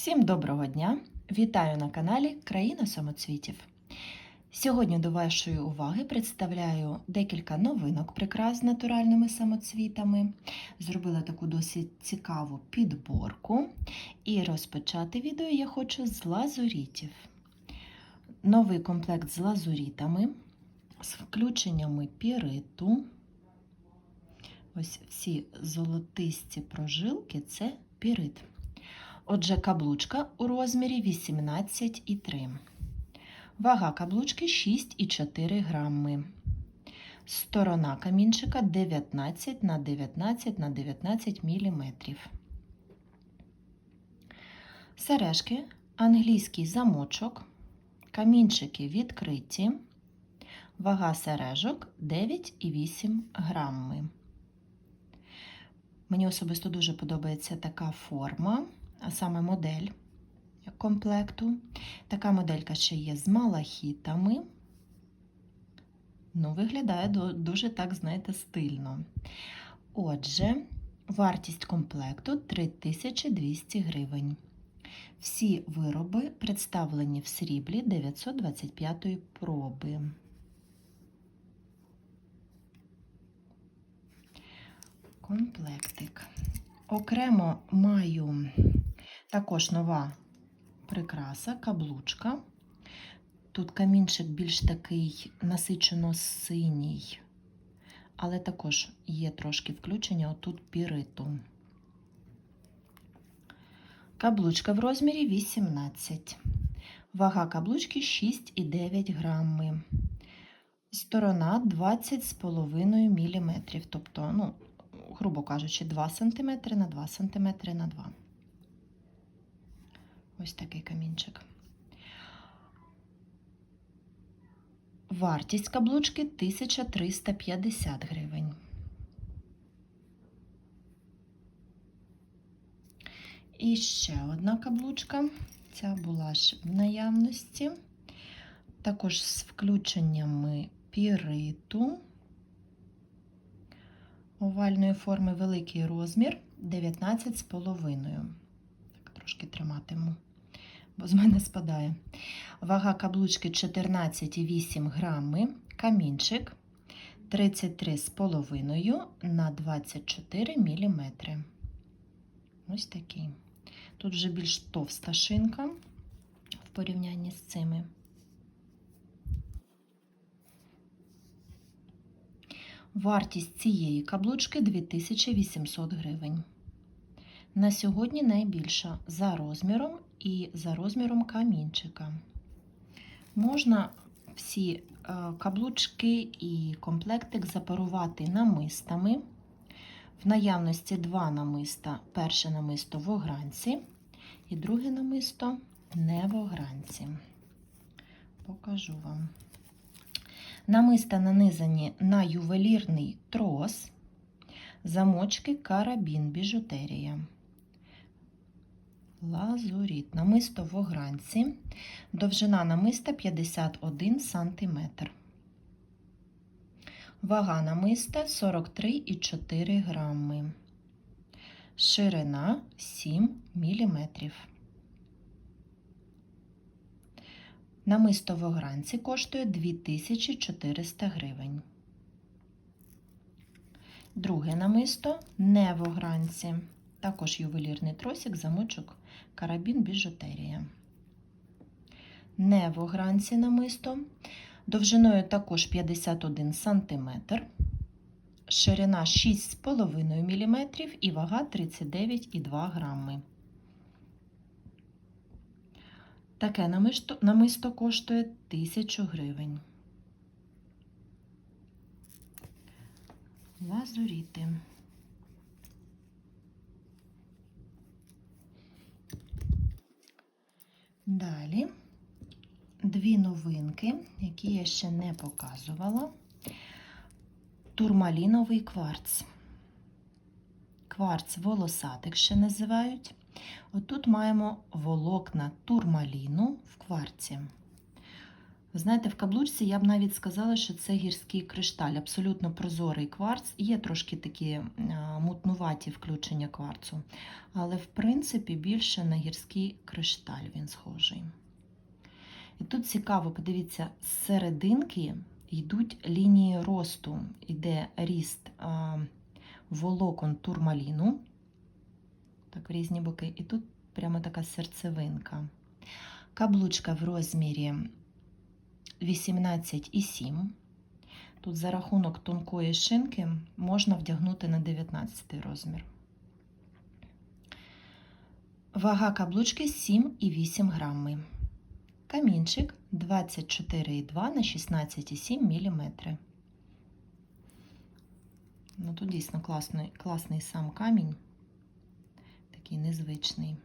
Всім доброго дня! Вітаю на каналі Країна самоцвітів. Сьогодні до вашої уваги представляю декілька новинок прикрас з натуральними самоцвітами. Зробила таку досить цікаву підборку. І розпочати відео я хочу з лазурітів. Новий комплект з лазурітами, з включеннями піриту. Ось всі золотисті прожилки це пірит. Отже, каблучка у розмірі 18,3. Вага каблучки 6,4 грами. Сторона камінчика 19 на 19 на 19 мм. Сережки, англійський замочок, камінчики відкриті. Вага сережок 9,8 грами. Мені особисто дуже подобається така форма, а саме модель комплекту. Така моделька ще є з малахітами. Ну, виглядає дуже так, знаєте, стильно. Отже, вартість комплекту 3200 гривень. Всі вироби представлені в сріблі 925 проби. Комплектик. Окремо маю також нова прикраса, каблучка. Тут камінчик більш такий насичено синій, але також є трошки включення отут піриту. Каблучка в розмірі 18. Вага каблучки 6,9 грами. Сторона 20,5 мм. Тобто, ну, грубо кажучи, 2 см на 2 см на 2 Ось такий камінчик. Вартість каблучки 1350 гривень. І ще одна каблучка. Ця була ж в наявності. Також з включеннями піриту. Овальної форми великий розмір 19,5. Так, трошки триматиму бо з мене спадає. Вага каблучки 14,8 грами, камінчик 33,5 на 24 мм. Ось такий. Тут вже більш товста шинка в порівнянні з цими. Вартість цієї каблучки 2800 гривень. На сьогодні найбільша за розміром і за розміром камінчика. Можна всі е, каблучки і комплектик запарувати намистами. В наявності два намиста. Перше намисто в огранці і друге намисто не в огранці. Покажу вам. Намиста нанизані на ювелірний трос, замочки, карабін, біжутерія. Лазуріт. Намисто в огранці. Довжина намиста 51 см. Вага намиста 43,4 грами. Ширина 7 мм. Намисто в огранці коштує 2400 гривень. Друге намисто не в огранці. Також ювелірний тросик, замочок, карабін, біжутерія. Не в намисто. Довжиною також 51 см, ширина 6,5 мм і вага 39,2 грами. Таке намисто, намисто коштує 1000 гривень. Лазуріти. Далі дві новинки, які я ще не показувала. Турмаліновий кварц. Кварц волосатик ще називають. Отут маємо волокна турмаліну в кварці. Ви знаєте, в каблучці я б навіть сказала, що це гірський кришталь, абсолютно прозорий кварц. Є трошки такі мутнуваті включення кварцу, але в принципі більше на гірський кришталь він схожий. І тут цікаво, подивіться, з серединки йдуть лінії росту, йде ріст волокон турмаліну, так, в різні боки, і тут прямо така серцевинка. Каблучка в розмірі 18,7. Тут за рахунок тонкої шинки можна вдягнути на 19 розмір. Вага каблучки 7,8 грами. Камінчик 24,2 на 16,7 мм. Ну, тут дійсно класний, класний сам камінь, такий незвичний.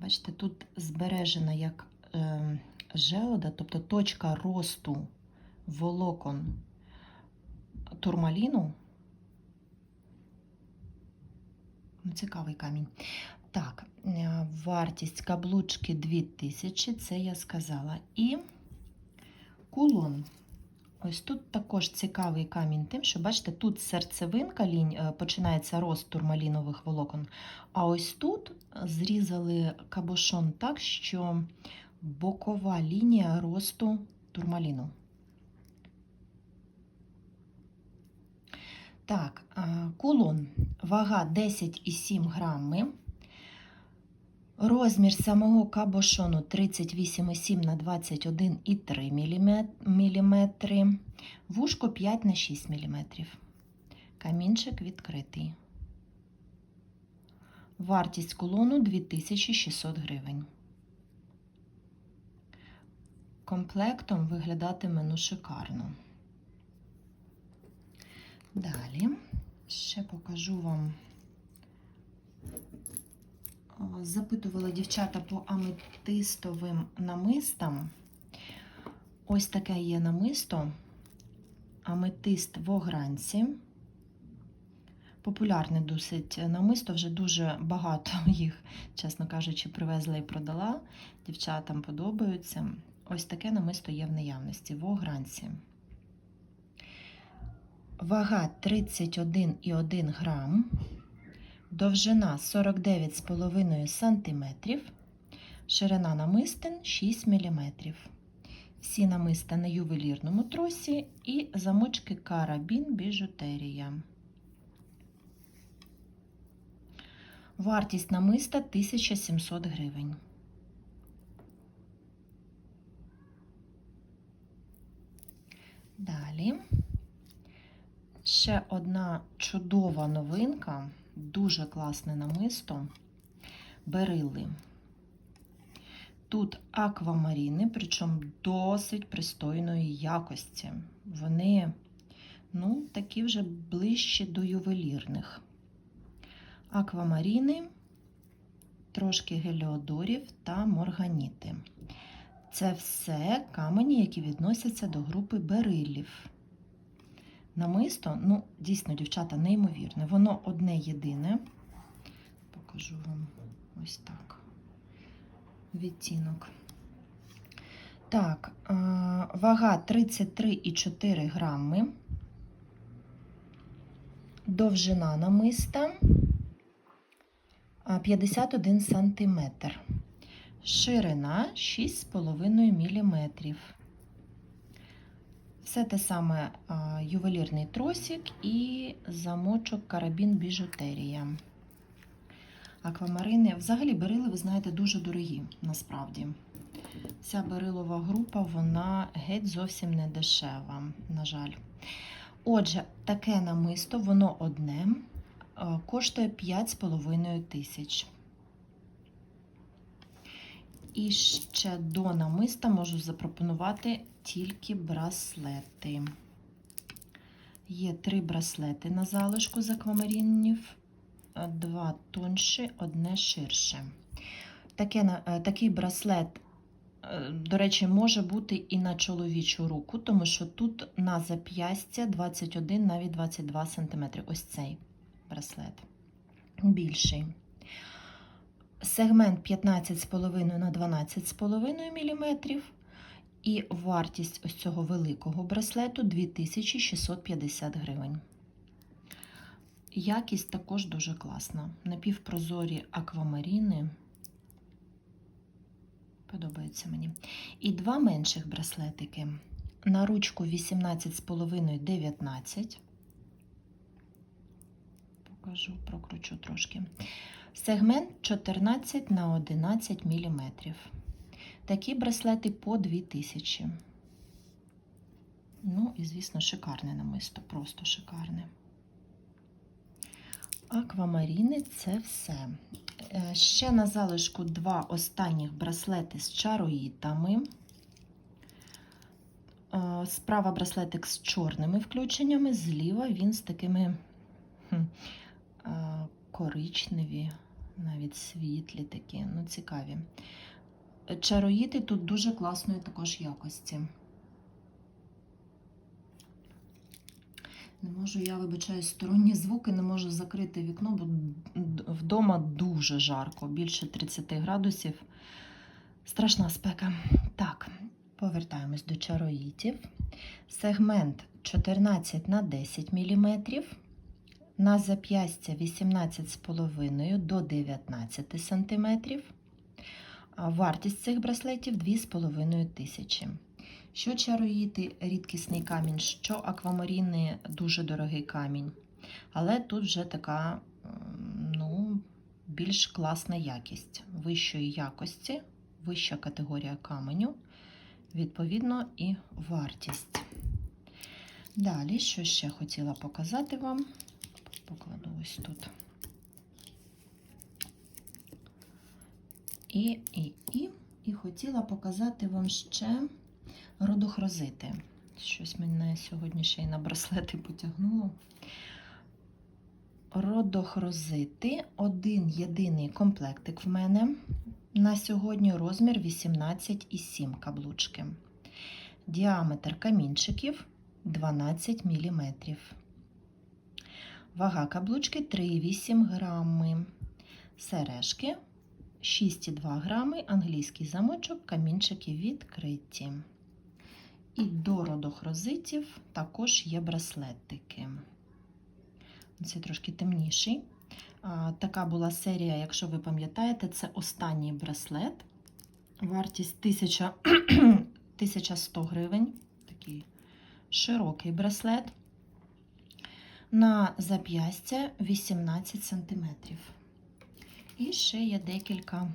Бачите, тут збережена як е, желода, тобто точка росту волокон турмаліну. Ну, Цікавий камінь. Так, е, вартість каблучки 2000, це я сказала. І кулон. Ось тут також цікавий камінь тим, що, бачите, тут серцевинка лінь, е, починається рост турмалінових волокон, а ось тут зрізали кабошон так, що бокова лінія росту турмаліну. Так, е, кулон. Вага 10,7 грами. Розмір самого кабошону 38,7 на 21,3 мм. Вушко 5 на 6 мм. Камінчик відкритий. Вартість кулону 2600 гривень. Комплектом виглядатиме ну шикарно. Далі ще покажу вам. Запитувала дівчата по аметистовим намистам. Ось таке є намисто. Аметист в огранці. Популярне досить намисто, вже дуже багато їх, чесно кажучи, привезла і продала. Дівчатам подобаються. Ось таке намисто є в наявності в огранці. Вага 31,1 грам. Довжина 49,5 см, ширина намистин 6 мм. Всі намиста на ювелірному тросі і замочки карабін біжутерія. Вартість намиста 1700 гривень. Далі ще одна чудова новинка. Дуже класне намисто. Берили. Тут аквамаріни, причому досить пристойної якості. Вони, ну, такі вже ближче до ювелірних. Аквамаріни, трошки геліодорів та морганіти. Це все камені, які відносяться до групи берилів. Намисто, ну, дійсно, дівчата, неймовірне. Воно одне єдине. Покажу вам ось так. Відтінок. Так, вага 33,4 грами. Довжина намиста 51 сантиметр. Ширина 6,5 мм. Все те саме ювелірний тросик і замочок карабін біжутерія. Аквамарини, взагалі берили, ви знаєте, дуже дорогі насправді. Ця берилова група, вона геть зовсім не дешева, на жаль. Отже, таке намисто, воно одне, коштує 5,5 тисяч. І ще до намиста можу запропонувати тільки браслети. Є три браслети на залишку з аквамарінів, два тонші, одне ширше. Таке, е, Такий браслет, е, до речі, може бути і на чоловічу руку, тому що тут на зап'ястя 21, навіть 22 см. Ось цей браслет. Більший. Сегмент 15,5 на 12,5 мм І вартість ось цього великого браслету 2650 гривень. Якість також дуже класна. Напівпрозорі аквамаріни. Подобається мені. І два менших браслетики. На ручку 18,5 19. Покажу, прокручу трошки. Сегмент 14 на 11 мм. Такі браслети по 2000. Ну, і, звісно, шикарне намисто, просто шикарне. Аквамаріни це все. Е, Ще на залишку два останніх браслети з чароїтами. Е, Справа браслетик з чорними включеннями, зліва він з такими коричневі, навіть світлі такі, ну цікаві. Чароїти тут дуже класної також якості. Не можу, я вибачаю сторонні звуки, не можу закрити вікно, бо вдома дуже жарко, більше 30 градусів. Страшна спека. Так, повертаємось до чароїтів. Сегмент 14 на 10 мм. На зап'ястя 18,5 до 19 см. Вартість цих браслетів 2,5 тисячі. Що чароїти рідкісний камінь, що аквамаріни дуже дорогий камінь. Але тут вже така ну, більш класна якість вищої якості, вища категорія каменю, відповідно, і вартість. Далі, що ще хотіла показати вам, покладу ось тут. І, і, і, і хотіла показати вам ще родохрозити. Щось мене сьогодні ще й на браслети потягнуло. Родохрозити один єдиний комплектик в мене. На сьогодні розмір 18,7 каблучки. Діаметр камінчиків 12 мм. Вага каблучки 3,8 грами. Сережки 6,2 грами, англійський замочок, камінчики відкриті. І до родохрозитів також є браслетики. Це трошки темніший. Така була серія, якщо ви пам'ятаєте, це останній браслет. Вартість 1000, 1100 гривень. Такий широкий браслет. На зап'ястя 18 см. І ще є декілька.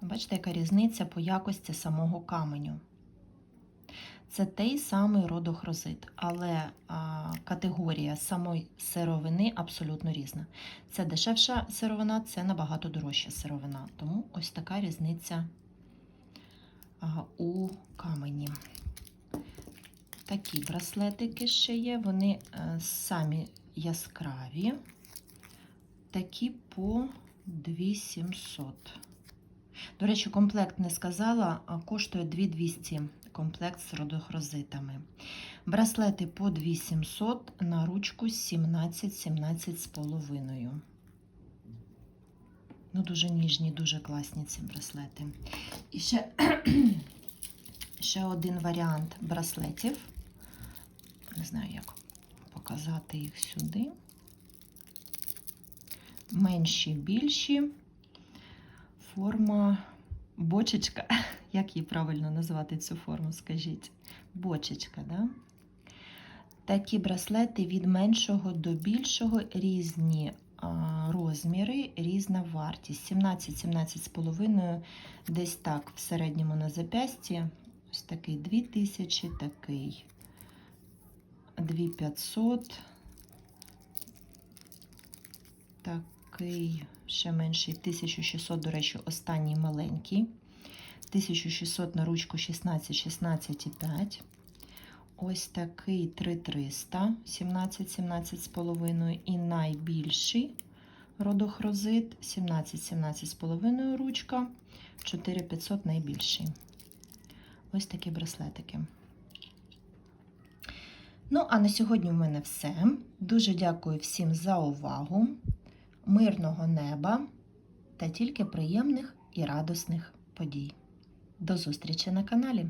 Бачите, яка різниця по якості самого каменю. Це той самий родохрозит, але а, категорія самої сировини абсолютно різна. Це дешевша сировина, це набагато дорожча сировина. Тому ось така різниця а, у камені. Такі браслетики ще є, вони а, самі яскраві, такі по 2700. До речі, комплект не сказала, а коштує 2200 комплект з родохрозитами. Браслети по 2700 на ручку 17-17 з половиною. Ну, дуже ніжні, дуже класні ці браслети. І ще, ще один варіант браслетів. Не знаю, як показати їх сюди. Менші, більші. Форма бочечка. Як її правильно назвати цю форму, скажіть? Бочечка, да? Такі браслети від меншого до більшого різні розміри, різна вартість. 17-17,5, десь так, в середньому на зап'ясті. Ось такий 2000, такий 2500, такий ще менший 1600, до речі, останній маленький. 1600 на ручку 16, 16,5. Ось такий 3300, 17, 17 з половиною. І найбільший родохрозит 17, 17 з половиною ручка, 4500 найбільший. Ось такі браслетики. Ну, а на сьогодні в мене все. Дуже дякую всім за увагу. Мирного неба та тільки приємних і радосних подій. До зустрічі на каналі!